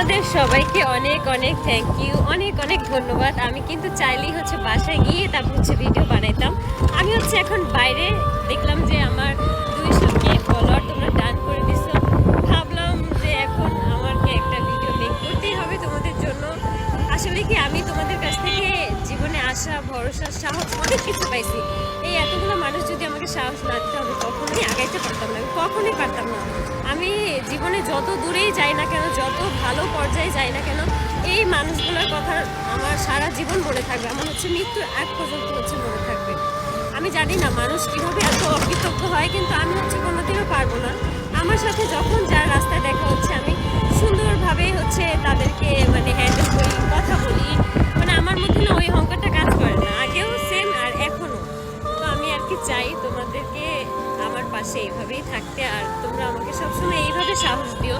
সবাইকে অনেক অনেক থ্যাংক ইউ অনেক অনেক ধন্যবাদ। আমি কিন্তু চাইলেই হচ্ছে বাসায় গিয়ে তারপর হচ্ছে ভিডিও বানাইতাম। আমি হচ্ছে এখন বাইরে দেখলাম যে আমার দুইশো কে ফলোয়ার তোমরা ডান করে দিছো। ভাবলাম যে এখন আমাকে একটা ভিডিও মেক করতেই হবে তোমাদের জন্য। আসলে কি আমি তোমাদের কাছ থেকে জীবনে আশা, ভরসা, সাহস অনেক কিছু পাইছি। এই এতগুলো মানুষ যদি আমাকে সাহস না দিতে হবে কখনোই আগাইতে পারতাম না, আমি কখনোই পারতাম না। আমি জীবনে যত দূরেই যাই না কেন, যত পর্যায়ে যাই না কেন, এই মানুষগুলোর কথা আমার সারা জীবন মনে থাকবে। আমার হচ্ছে মৃত্যুর আগ পর্যন্ত হচ্ছে মনে থাকবে। আমি জানি না মানুষ কীভাবে এত অকৃতজ্ঞ হয়, কিন্তু আমি হচ্ছে কোনোদিনও পারব না। আমার সাথে যখন যার রাস্তায় দেখা হচ্ছে, আমি সুন্দরভাবে হচ্ছে তাদেরকে মানে হ্যান্ডেল করি, কথা বলি। মানে আমার মধ্যে না ওই অহংকারটা কাজ করে না। আগেও সেম আর এখনও। তো আমি আর কি চাই তোমাদেরকে আমার পাশে এইভাবেই থাকতে, আর তোমরা আমাকে সবসময় এইভাবে সাহস দিও।